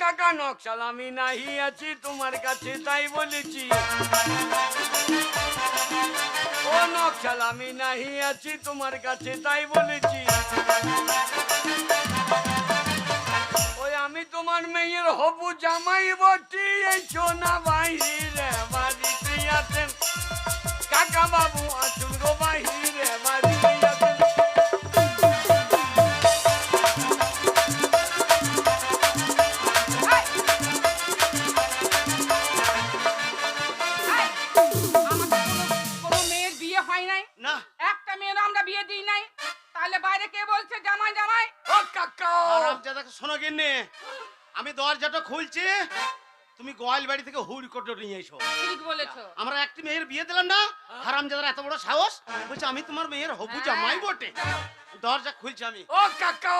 কাকা নকশাল, আমি নাহি আছি তোমার কাছে, তাই বলেছি। ও নকশাল, আমি নাহি আছি তোমার কাছে, তাই বলেছি। ওই আমি তোমার মেয়ের হবু জামাই বটি এই সোনা বাহিরে না। একটা মেয়ের আমরা বিয়ে দিই নাই। তাহলে বাইরে কে বলছে? জামাই জামাই। ও কাকা। আরামজাদাকে শোনো গিন্নি। আমি দরজাটা খুলছি। তুমি গোয়াল বাড়ি থেকে হুড় করে নিয়ে এসো। ঠিক বলেছ। আমরা একটি মেয়ের বিয়ে দিলাম না? হারামজাদার এত বড় সাহস? বলছে আমি তোমার মেয়ের হবু জামাই বটে। দরজা খুলছি আমি। ও কাকা!